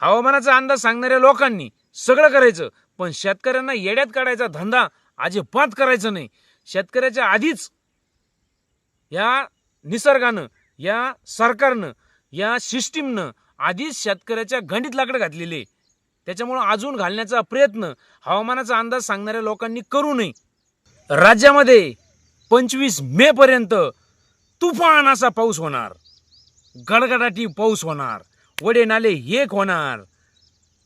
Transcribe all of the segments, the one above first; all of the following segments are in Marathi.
हवामानाचा अंदाज सांगणाऱ्या लोकांनी सगळं करायचं पण शेतकऱ्यांना येड्यात काढायचा धंदा अजिबात करायचं नाही. शेतकऱ्याच्या आधीच या निसर्गानं या सरकारनं या सिस्टीमनं आधीच शेतकऱ्याच्या गंडीत लाकडं घातलेले आहे. त्याच्यामुळं अजून घालण्याचा प्रयत्न हवामानाचा अंदाज सांगणाऱ्या लोकांनी करू नये. राज्यामध्ये पंचवीस मे पर्यंत तुफान असा पाऊस होणार. गडगडाटी पाऊस होणार. वडे नाले एक होणार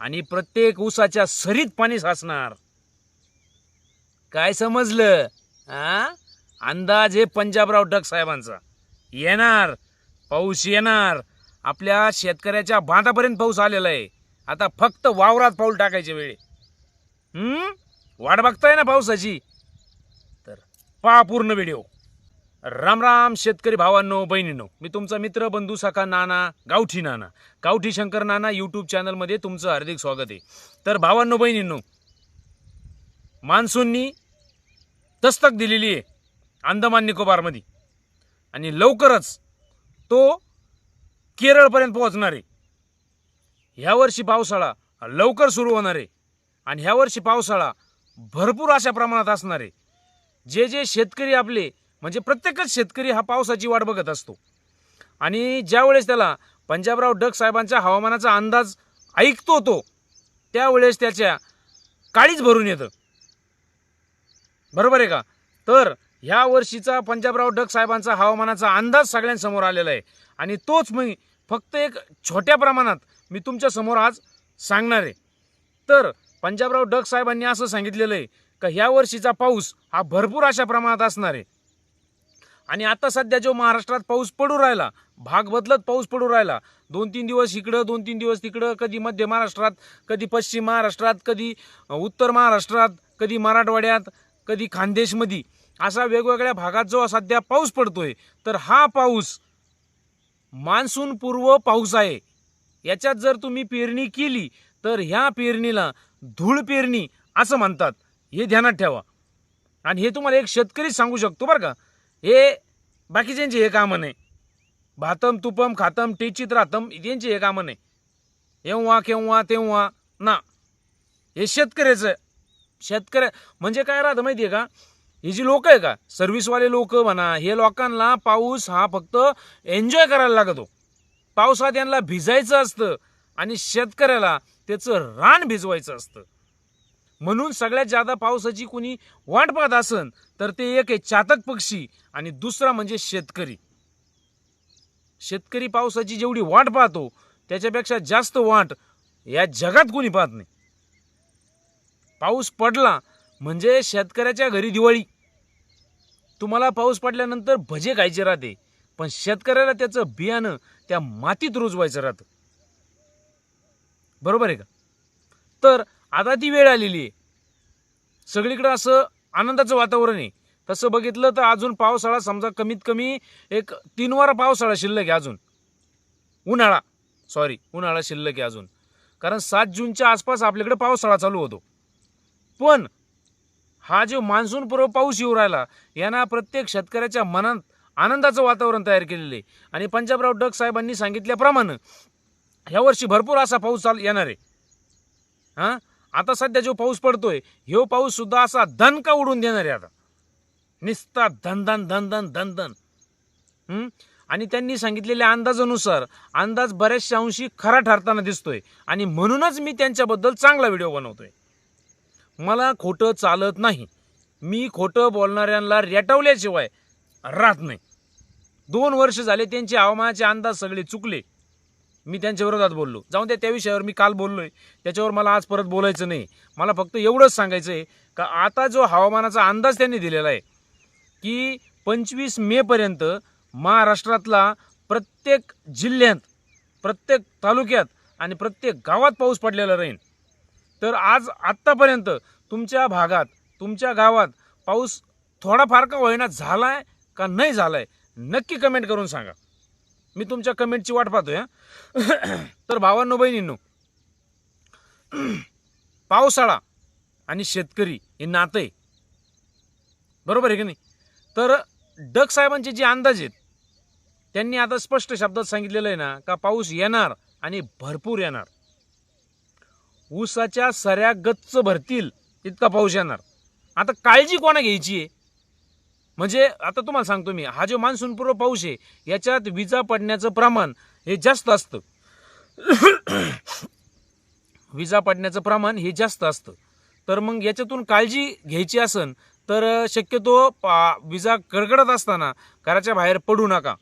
आणि प्रत्येक ऊसाच्या सरीत पाणी साचणार. काय समजलं आ? अंदाज हे पंजाबराव डग साहेबांचा. येणार पाऊस येणार आपल्या शेतकऱ्याच्या बांधापर्यंत पाऊस आलेला आहे. आता फक्त वावरात पाऊल टाकायचे वेळे. हम्म? वाट बघताय ना पावसाची? तर पहा पूर्ण व्हिडिओ. राम राम शेतकरी भावांनो बहिणींनो. मी तुमचा मित्र बंधू सखा नाना गावठी नाना गावठी शंकर नाना यूट्यूब चॅनलमध्ये तुमचं हार्दिक स्वागत आहे. तर भावांनो बहिणींनो मान्सूननी दस्तक दिलेली आहे अंदमान निकोबारमध्ये. आणि लवकरच तो केरळपर्यंत पोहोचणार आहे. ह्या वर्षी पावसाळा लवकर सुरू होणार आहे. आणि ह्या वर्षी पावसाळा भरपूर अशा प्रमाणात असणार आहे. जे जे शेतकरी आपले म्हणजे प्रत्येकच शेतकरी हा पावसाची वाट बघत असतो. आणि ज्यावेळेस त्याला पंजाबराव डक साहेबांच्या हवामानाचा अंदाज ऐकतो तो त्यावेळेस त्याच्या काळीच भरून येतं. बरोबर आहे का? तर ह्या वर्षीचा पंजाबराव डक साहेबांचा हवामानाचा अंदाज सगळ्यांसमोर आलेला आहे. आणि तोच मी फक्त एक छोट्या प्रमाणात मी तुमच्यासमोर आज सांगणार आहे. तर पंजाबराव डक साहेबांनी असं सांगितलेलं आहे का ह्या वर्षीचा पाऊस हा भरपूर अशा प्रमाणात असणार आहे. आणि आता सध्या जो महाराष्ट्रात पाऊस पडू राहिला भाग बदलत पाऊस पडू राहिला दोन तीन दिवस इकडं दोन तीन दिवस तिकडं कधी मध्य महाराष्ट्रात कधी पश्चिम महाराष्ट्रात कधी उत्तर महाराष्ट्रात कधी मराठवाड्यात कधी खानदेशमध्ये असा वेगवेगळ्या भागात जो सध्या पाऊस पडतोय तर हा पाऊस मान्सूनपूर्व पाऊस आहे. याच्यात जर तुम्ही पेरणी केली तर ह्या पेरणीला धूळ पेरणी असं म्हणतात. हे ध्यानात ठेवा. आणि हे तुम्हाला एक शेतकरी सांगू शकतो बरं का. हे बाकीच्यांचे हे कामं नाही. भातम तुपम खातम टेचित राहतम यांचे हे कामं नाही. एव्हा केव्हा तेव्हा ना. हे शेतकऱ्याचं शेतकऱ्या म्हणजे काय राहतं माहिती आहे का? हे जी लोक आहे का? सर्व्हिसवाले लोक म्हणा हे लोकांना पाऊस हा फक्त एन्जॉय करायला लागतो. पावसात यांना भिजायचं असतं आणि शेतकऱ्याला त्याचं रान भिजवायचं असतं. म्हणून सगळ्यात जादा पावसाची कुणी वाट पाहत असन तर ते एक आहे चातक पक्षी आणि दुसरा म्हणजे शेतकरी. शेतकरी पावसाची जेवढी वाट पाहतो त्याच्यापेक्षा जास्त वाट या जगात कुणी पाहत नाही. पाऊस पडला म्हणजे शेतकऱ्याच्या घरी दिवाळी. तुम्हाला पाऊस पडल्यानंतर भजे खायचे राहते पण शेतकऱ्याला त्याचं बियाणं त्या मातीत रुजवायचं राहतं. बरोबर आहे का? तर आता ती वेळ आलेली आहे. सगळीकडं असं आनंदाचं वातावरण आहे. तसं बघितलं तर अजून पावसाळा समजा कमीत कमी एक तीन वारा पावसाळा शिल्लक आहे अजून. उन्हाळा सॉरी उन्हाळा शिल्लक आहे अजून. कारण सात जूनच्या आसपास आपल्याकडे पावसाळा चालू होतो. पण हा जो मान्सून पूर्व पाऊस येऊ राहिला यांना प्रत्येक शेतकऱ्याच्या मनात आनंदाचं वातावरण तयार केलेलं आहे. आणि पंजाबराव डक साहेबांनी सांगितल्याप्रमाणे ह्यावर्षी भरपूर असा पाऊस चाल येणार आहे. हां? आता सध्या जो पाऊस पडतोय ह्यो पाऊस सुद्धा असा दणका उडून देणार आहे आता. निस्ता धन धन धन धन धन धन आणि त्यांनी सांगितलेल्या अंदाजानुसार अंदाज बऱ्याचशा अंशी खरा ठरताना दिसतोय. आणि म्हणूनच मी त्यांच्याबद्दल चांगला व्हिडिओ बनवतोय. मला खोटं चालत नाही. मी खोटं बोलणाऱ्यांना रेटवल्याशिवाय राहत नाही. दोन वर्ष झाले त्यांचे हवामानाचे अंदाज सगळे चुकले. मी त्यांच्या विरोधात बोललो. जाऊन त्या त्या विषयावर मी काल बोललोय. त्याच्यावर मला आज परत बोलायचं नाही. मला फक्त एवढंच सांगायचं आहे का आता जो हवामानाचा अंदाज त्यांनी दिलेला आहे की पंचवीस मेपर्यंत महाराष्ट्रातला प्रत्येक जिल्ह्यात प्रत्येक तालुक्यात आणि प्रत्येक गावात पाऊस पडलेला राहील. तर आज आत्तापर्यंत तुमच्या भागात तुमच्या गावात पाऊस थोडाफार का होईना झाला आहे का नाही झाला आहे नक्की कमेंट करून सांगा. मी तुमच्या कमेंटची वाट पाहतोय तर भावांनो बहिणींनो पावसाळा आणि शेतकरी हे नातं आहे. बरोबर आहे की नाही? तर डक साहेबांचे जे अंदाज आहेत त्यांनी आता स्पष्ट शब्दात सांगितलेलं आहे ना का पाऊस येणार आणि भरपूर येणार. ऊसाच्या सऱ्या गच्च भरतील इतका पाऊस येणार. आता काळजी कोणा घ्यायची आहे? म्हणजे आता तुम्हाला सांगतो मी हा जो मान्सूनपूर्व पाऊस आहे याच्यात विजा पडण्याचं प्रमाण हे जास्त असतं. विजा पडण्याचं प्रमाण हे जास्त असतं. तर मग याच्यातून काळजी घ्यायची असन तर शक्यतो पा- विजा कडकडत असताना घराच्या बाहेर पडू नका.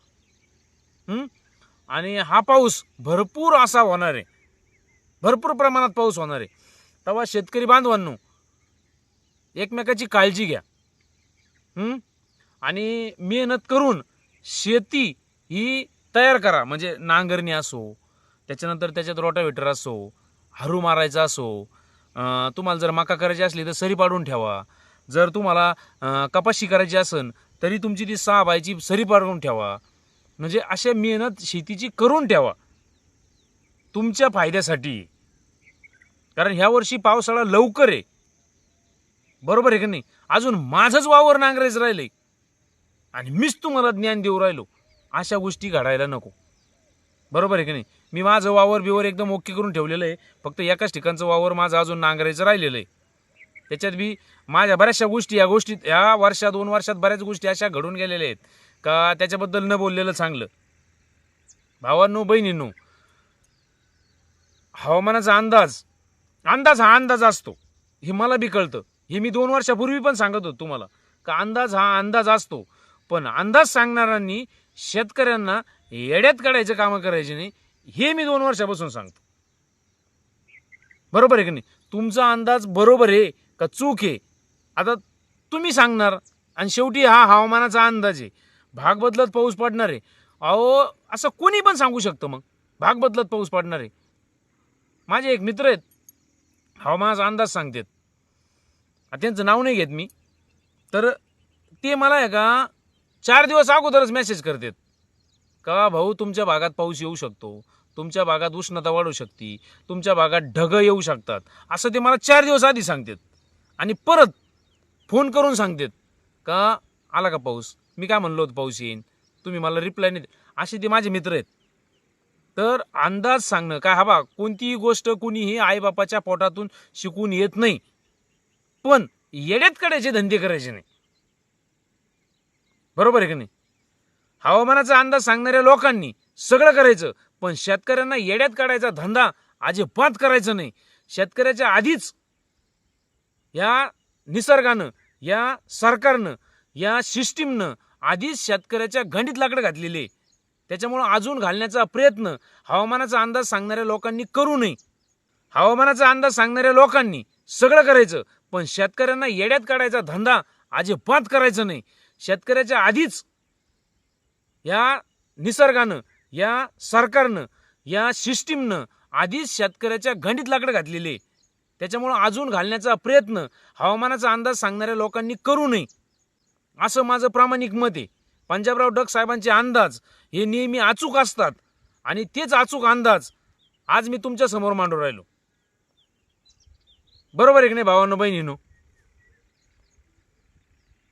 आणि हा पाऊस भरपूर असा होणार आहे. भरपूर प्रमाणात पाऊस होणार आहे. तेव्हा शेतकरी बांधवांनो एकमेकाची काळजी घ्या. आणि मेहनत करून शेती ही तयार करा. म्हणजे नांगरणी असो त्याच्यानंतर त्याच्यात रोटावेटर असो हरू मारायचा असो तुम्हाला जर मका करायची असली तर सरी पाडून ठेवा. जर तुम्हाला कपाशी करायची असेल तरी तुमची ती सहा बायची सरी पाडून ठेवा. म्हणजे अशा मेहनत शेतीची करून ठेवा. तुमच्या फायद्यासाठी. कारण ह्या वर्षी पावसाळा लवकर आहे. बरोबर आहे का नाही? अजून माझंच वावर नांगरायचं आहे आणि मीच तुम्हाला ज्ञान देऊ राहिलो. अशा गोष्टी घडायला नको. बरोबर आहे की नाही? मी माझं वावर बिवर एकदम ओके करून ठेवलेलं आहे. फक्त एकाच ठिकाणचं वावर माझं अजून नांगरायचं राहिलेलं आहे. त्याच्यात बी माझ्या बऱ्याचशा गोष्टी या गोष्टीत या वर्षात दोन वर्षात बऱ्याच गोष्टी अशा घडून गेलेल्या आहेत. का त्याच्याबद्दल न बोललेलं चांगलं. भावांनो बहिणींनो हवामानाचा अंदाज अंदाज हा अंदाज असतो. हे मला बी कळतं. हे मी दोन वर्षापूर्वी पण सांगत होतो तुम्हाला. का अंदाज हा अंदाज असतो. पण अंदाज सांगणाऱ्यांनी शेतकऱ्यांना येड्यात काढायचं कामं करायचे नाही हे मी दोन वर्षापासून सांगतो. बरोबर आहे की नाही? तुमचा अंदाज बरोबर आहे का चूक आहे? आता तुम्ही सांगणार आणि शेवटी हा हवामानाचा अंदाज आहे. भाग बदलत पाऊस पडणार आहे. अहो असं कोणी पण सांगू शकतं मग. भाग बदलत पाऊस पडणार आहे. माझे एक मित्र आहेत. हवामानाचा अंदाज सांगतात. त्यांचं नाव नाही घेत मी. तर ते मला आहे का चार दिवस अगोदरच मेसेज करतात. का भाऊ तुमच्या भागात पाऊस येऊ शकतो. तुमच्या भागात उष्णता वाढू शकते. तुमच्या भागात ढगं येऊ शकतात. असं ते मला चार दिवस आधी सांगतात. आणि परत फोन करून सांगतात. का आला का पाऊस? मी काय म्हणलो होतो पाऊस येईन? तुम्ही मला रिप्लाय नाही असे ते माझे मित्र आहेत. तर अंदाज सांगणं काय हा बा कोणतीही गोष्ट कुणीही आईबापाच्या पोटातून शिकून येत नाही. पण येड्यात करायचे धंदे करायचे नाही. बरोबर आहे की नाही? हवामानाचा अंदाज सांगणाऱ्या लोकांनी सगळं करायचं पण शेतकऱ्यांना येड्यात काढायचा धंदा अजिबात करायचा नाही. शेतकऱ्याच्या आधीच या निसर्गानं या सरकारनं या सिस्टीमनं आधीच शेतकऱ्याच्या गंडीत लाकडं घातलेले आहे. त्याच्यामुळं अजून घालण्याचा प्रयत्न हवामानाचा अंदाज सांगणाऱ्या लोकांनी करू नये. हवामानाचा अंदाज सांगणाऱ्या लोकांनी सगळं करायचं पण शेतकऱ्यांना येड्यात काढायचा धंदा अजिबात करायचा नाही. शेतकऱ्याच्या आधीच या निसर्गानं या सरकारनं या सिस्टीमनं आधीच शेतकऱ्याच्या गंडीत लाकडं घातलेले त्याच्यामुळं अजून घालण्याचा प्रयत्न हवामानाचा अंदाज सांगणाऱ्या लोकांनी करू नये. असं माझं प्रामाणिक मत आहे. पंजाबराव डक साहेबांचे अंदाज हे नेहमी अचूक असतात आणि तेच अचूक अंदाज आज मी तुमच्यासमोर मांडू मांडून राहिलो. बरोबर आहे की नाही भावानं बहिणीनो?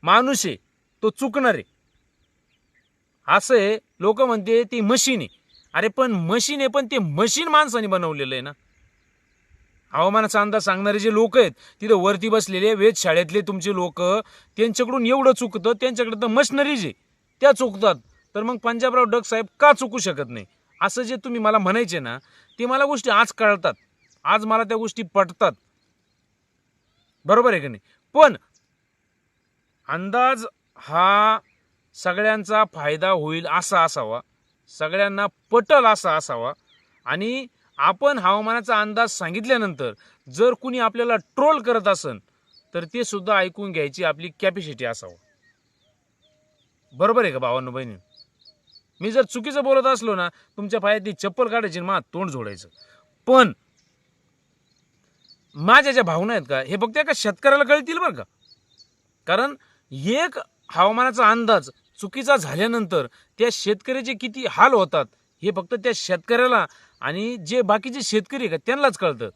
माणूस आहे. तो चुकणार आहे. असं आहे लोक म्हणते ती मशीन आहे. अरे पण मशीन आहे पण ते मशीन माणसाने बनवलेलं आहे ना. हवामानाचा अंदाज सांगणारे जे लोक आहेत तिथं वरती बसलेले वेधशाळेतले तुमचे लोक त्यांच्याकडून एवढं चुकतं त्यांच्याकडे तर मशनरीज आहे. त्या चुकतात. तर मग पंजाबराव डग साहेब का चुकू शकत नाही? असं जे तुम्ही मला म्हणायचे ना ते मला गोष्टी आज कळतात. आज मला त्या गोष्टी पटतात. बरोबर आहे का नाही? पण अंदाज हा सगळ्यांचा फायदा होईल असा असावा. सगळ्यांना पटल असा असावा. आणि आपण हवामानाचा अंदाज सांगितल्यानंतर जर कुणी आपल्याला ट्रोल करत असन तर ते सुद्धा ऐकून घ्यायची आपली कॅपॅसिटी असावं. बरोबर आहे का भावांनो बहिणी? मी जर चुकीचं बोलत असलो ना तुमच्या पायात ती चप्पल काढायची मा तोंड जोडायचं पण माझ्या ज्या भावना आहेत का हे फक्त एका शेतकऱ्याला कळतील बरं का? कारण एक हवामानाचा अंदाज चुकीचा झाल्यानंतर त्या शेतकऱ्याचे किती हाल होतात हे फक्त त्या शेतकऱ्याला आणि जे बाकीचे शेतकरी आहे का त्यांनाच कळतं.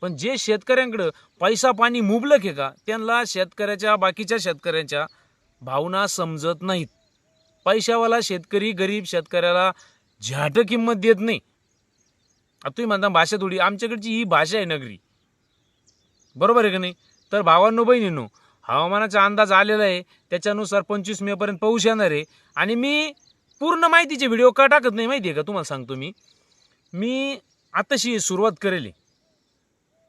पण जे शेतकऱ्यांकडं पैसा पाणी मुबलक आहे का त्यांना शेतकऱ्याच्या बाकीच्या शेतकऱ्यांच्या भावना समजत नाहीत. पैशावाला शेतकरी गरीब शेतकऱ्याला झ्याट किंमत देत नाही. आता तुम्ही म्हणता भाषा थोडी आमच्याकडची ही भाषा आहे नगरी. बरोबर आहे का नाही? तर भावांनो बहिणींनो हवामानाचा अंदाज आलेला आहे. त्याच्यानुसार पंचवीस मेपर्यंत पाऊस येणार आहे. आणि मी पूर्ण माहितीचे व्हिडिओ का टाकत नाही माहिती आहे का? तुम्हाला सांगतो मी. मी आताशी सुरुवात करेल.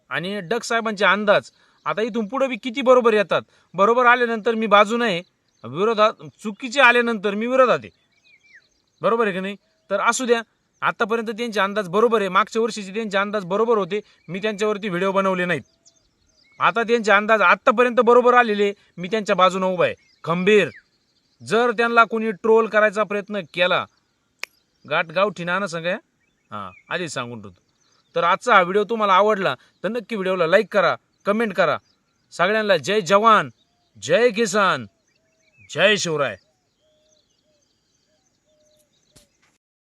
आणि डक साहेबांचे अंदाज आता इथून पुढे बी किती बरोबर येतात? बरोबर आल्यानंतर मी बाजू आहे. विरोधात चुकीचे आल्यानंतर मी विरोधात आहे. बरोबर आहे की नाही? तर असू द्या. आतापर्यंत त्यांचे अंदाज बरोबर आहे. मागच्या वर्षीचे त्यांचे अंदाज बरोबर होते. मी त्यांच्यावरती व्हिडिओ बनवले नाहीत. आता त्यांचे अंदाज आत्तापर्यंत बरोबर आलेले मी त्यांच्या बाजूनं उभा आहे. खंबीर. जर त्यांना कोणी ट्रोल करायचा प्रयत्न केला गाठ गावठी ना सगळ्या? हां आधीच सांगून ठेवतो. तर आजचा हा व्हिडिओ तुम्हाला आवडला तर नक्की व्हिडिओला लाईक करा कमेंट करा. सगळ्यांना जय जवान जय किसान जय शिवराय.